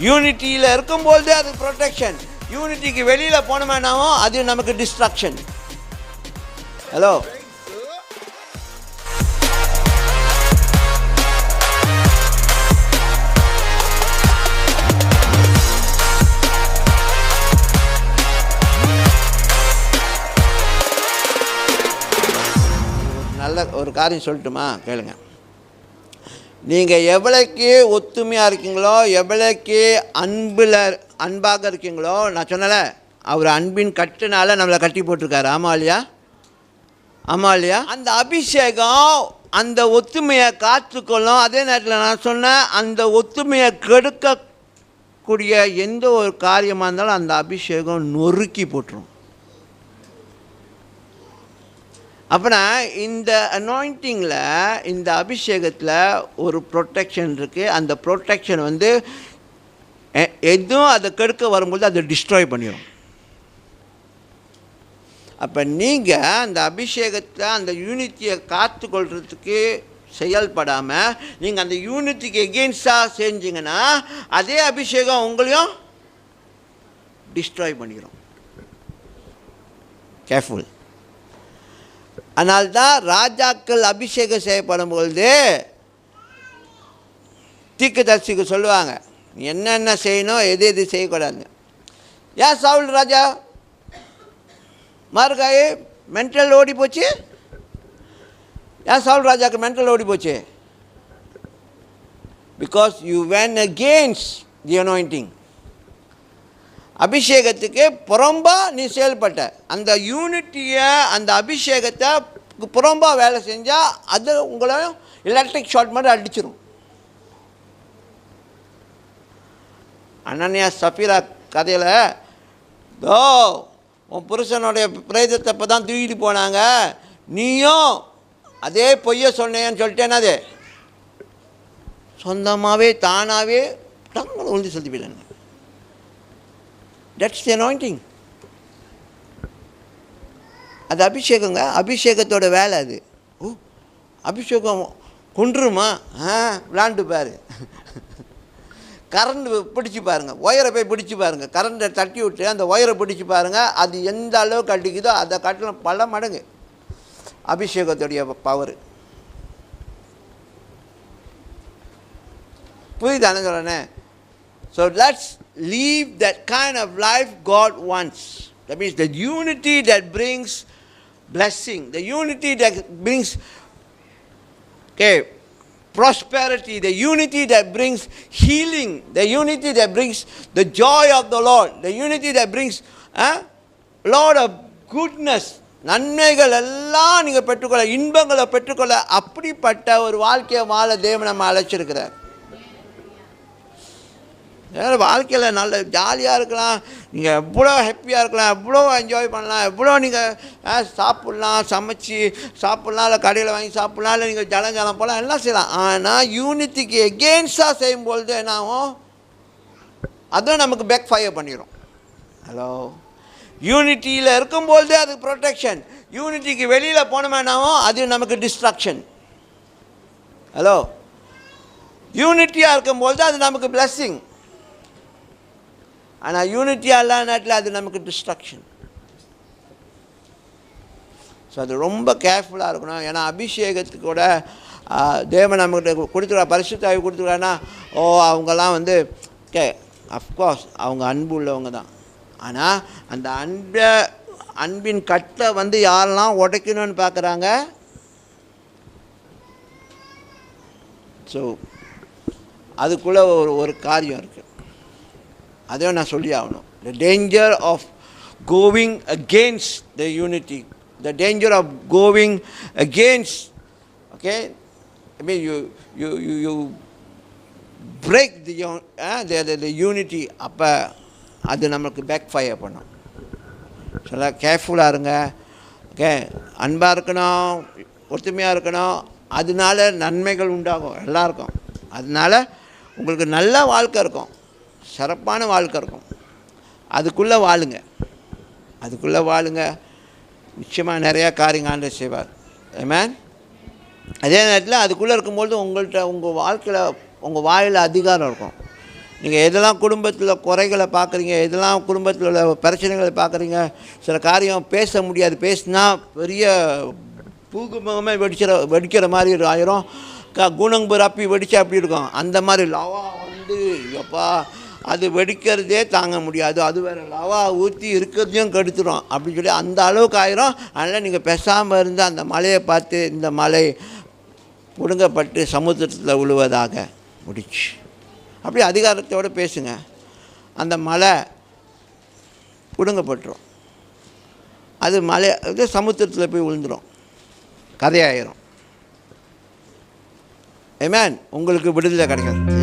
யூனிட்டியில் இருக்கும்போது அது ப்ரொடெக்ஷன் யூனிட்டிக்கு வெளியில் போனோம்னாவும் அது நமக்கு டிஸ்ட்ராக்ஷன் ஹலோ நல்ல ஒரு காரியம் சொல்லட்டுமா? கேளுங்க. நீங்கள் எவ்வளோக்கு ஒத்துமையாக இருக்கீங்களோ எவ்வளோக்கு அன்பில் அன்பாக இருக்கீங்களோ நான் சொன்னல அவர் அன்பின் கட்டுனால நம்மளை கட்டி போட்டிருக்காரு. ஆமா இல்லையா? ஆமா இல்லையா? அந்த அபிஷேகம் அந்த ஒத்துமையை காத்துக்கொள்ளும். அதே நேரத்தில் நான் சொன்னேன் அந்த ஒத்துமையை கெடுக்கக்கூடிய எந்த ஒரு காரியமாக இருந்தாலும் அந்த அபிஷேகம் நொறுக்கி போட்டுரும். அப்போனா இந்த அனாயிண்டிங்கில் இந்த அபிஷேகத்தில் ஒரு ப்ரொட்டெக்ஷன் இருக்குது அந்த ப்ரொட்டெக்ஷன் வந்து எ- எதுவும் அதை கெடுக்க வரும்போது அதை டிஸ்ட்ராய் பண்ணிடும் அப்போ நீங்கள் அந்த அபிஷேகத்தை அந்த யூனிட்டியை காத்துக்கொள்கிறதுக்கு செயல்படாமல் நீங்கள் அந்த யூனிட்டிக்கு எகெயின்ஸ்டாக செஞ்சீங்கன்னா அதே அபிஷேகம் உங்களையும் டிஸ்ட்ராய் பண்ணிடும் கேர்ஃபுல் அதனால்தான் ராஜாக்கள் அபிஷேகம் செய்யப்படும் பொழுது தீர்க்கதரிசிக்கு சொல்லுவாங்க என்னென்ன செய்யணும் எது எது செய்யக்கூடாது ஏன் சவுல் ராஜா? மார்காய் மென்டல் ஓடி போச்சு? ஏன் சவுல் ராஜாக்கு மென்டல் ஓடி போச்சு? Because you went against the anointing அபிஷேகத்துக்கு புறம்பாக நீ செயல்பட்ட. அந்த யூனிட்டியை அந்த அபிஷேகத்தை புறம்பாக வேலை செஞ்சால் அது உங்களை எலக்ட்ரிக் ஷார்ட் மாதிரி அடிச்சிடும் அனன்யா சஃபீரா கதையில் தோ உன் புருஷனுடைய பிரேதத்தை இப்போ தான் தூக்கிட்டு போனாங்க. நீயும் அதே பொய்ய சொன்னேன்னு சொல்லிட்டேன்னா அது சொந்தமாகவே தானாகவே டங்குன்னு உழுந்து செலுத்தி போயிட்டாங்க தட்ஸ் தி அனாயிண்டிங் அது அபிஷேகங்க. அபிஷேகத்தோட வேலை அது. ஓ அபிஷேகம் கொன்றுமா? ஆ விளாண்டு பாரு. கரண்ட் பிடிச்சி பாருங்க. ஒயரை போய் பிடிச்சி பாருங்க. கரண்ட்டை தட்டி விட்டு அந்த ஒயரை பிடிச்சி பாருங்கள் அது எந்த அளவுக்கு அடிக்குதோ அதை காட்டிலும் பல மடங்கு. அபிஷேகத்துடைய பவர் புரியுதானே சொல்கிறேனே so let's live that kind of life God wants. That means the unity that brings blessing the unity that brings okay prosperity the unity that brings healing the unity that brings the joy of the lord the unity that brings uh, lot of goodness நன்மைகள் எல்லாம் நீங்கள் பெற்றுக்கொள்ள இன்பங்களை பெற்றுக்கொள்ள அப்படிப்பட்ட ஒரு வாழ்க்கையை வாழ தேவன் நம்ம அழைச்சிருக்கிறார் வேறு வாழ்க்கையில் நல்ல ஜாலியாக இருக்கலாம். நீங்கள் எவ்வளோ ஹாப்பியாக இருக்கலாம். எவ்வளோ என்ஜாய் பண்ணலாம். எவ்வளோ நீங்கள் சாப்பிட்லாம் சமைச்சு சாப்பிட்லாம். இல்லை கடையில் வாங்கி சாப்பிட்லாம். இல்லை நீங்கள் ஜலம் ஜலம் போகலாம் எல்லாம் செய்யலாம். ஆனால் யூனிட்டிக்கு எகெயின்ஸ்டாக செய்யும்பொழுது என்ன ஆகும்? அதுவும் நமக்கு பேக் ஃபயர் பண்ணிடும் ஹலோ யூனிட்டியில் இருக்கும்பொழுது அது ப்ரொடெக்ஷன் யூனிட்டிக்கு வெளியில் போனோம்னாவும் அது நமக்கு டிஸ்ட்ராக்ஷன் ஹலோ யூனிட்டியாக இருக்கும்பொழுது அது நமக்கு பிளஸ்ஸிங் ஆனால் யூனிட்டியாக இல்லாத நேரத்தில் அது நமக்கு டிஸ்ட்ரக்ஷன் ஸோ அது ரொம்ப கேர்ஃபுல்லாக இருக்கணும். ஏன்னா அபிஷேகத்துக்கு கூட தேவன் நம்மகிட்ட கொடுத்துருவா பரிசுத்தாவி கொடுத்துருக்கான்னா ஓ அவங்கெல்லாம் வந்து கே அஃப்கோர்ஸ் அவங்க அன்பு உள்ளவங்க தான். ஆனால் அந்த அன்பை அன்பின் கட்டை வந்து யாரெல்லாம் உடைக்கணும்னு பார்க்குறாங்க? ஸோ அதுக்குள்ளே ஒரு ஒரு காரியம் இருக்குது அதையும் நான் சொல்லி ஆகணும். The danger of going against the unity the danger of going against okay I mean you you you you break the the unity அப்போ அது நம்மளுக்கு பேக் ஃபயர் பண்ணும் சில கேர்ஃபுல்லாக இருங்க. ஓகே அன்பாக இருக்கணும் ஒத்துமையாக இருக்கணும். அதனால நன்மைகள் உண்டாகும் எல்லாருக்கும். அதனால உங்களுக்கு நல்ல வாழ்க்கை இருக்கும். சிறப்பான வாழ்க்கை இருக்கும். அதுக்குள்ளே வாழுங்க. அதுக்குள்ளே வாழுங்க. நிச்சயமாக நிறையா காரியங்கள் ஆண்டு செய்வார். ஆமென் அதே நேரத்தில் அதுக்குள்ளே இருக்கும்பொழுது உங்கள்கிட்ட உங்கள் வாழ்க்கையில் உங்கள் வாயில் அதிகாரம் இருக்கும். நீங்கள் எதெல்லாம் குடும்பத்தில் குறைகளை பார்க்குறீங்க எதெல்லாம் குடும்பத்தில் உள்ள பிரச்சனைகளை பார்க்குறீங்க சில காரியம் பேச முடியாது. பேசினா பெரிய பூகுமுகமே வெடிச்சிட வெடிக்கிற மாதிரி ஒரு ஆயிரும். க குணம் அப்பி வெடிச்சா அப்படி இருக்கும்? அந்த மாதிரி லவா வந்து எப்பா அது வெடிக்கிறதே தாங்க முடியாது. அது வேறு லவா ஊற்றி இருக்கிறதையும் கெடுத்துடும் அப்படின்னு சொல்லி அந்த அளவுக்கு ஆயிரும். அதனால் நீங்கள் பேசாமல் இருந்து அந்த மலையை பார்த்து இந்த மலை ஒடுங்கப்பட்டு சமுத்திரத்தில் விழுவதாக முடிச்சு. அப்படி அதிகாரத்தோடு பேசுங்க. அந்த மலை ஒடுங்கப்பட்டுரும் அது மலை இது சமுத்திரத்தில் போய் விழுந்துடும் கதையாயிரும். ஏமேன் உங்களுக்கு விடுதலை கிடைக்காது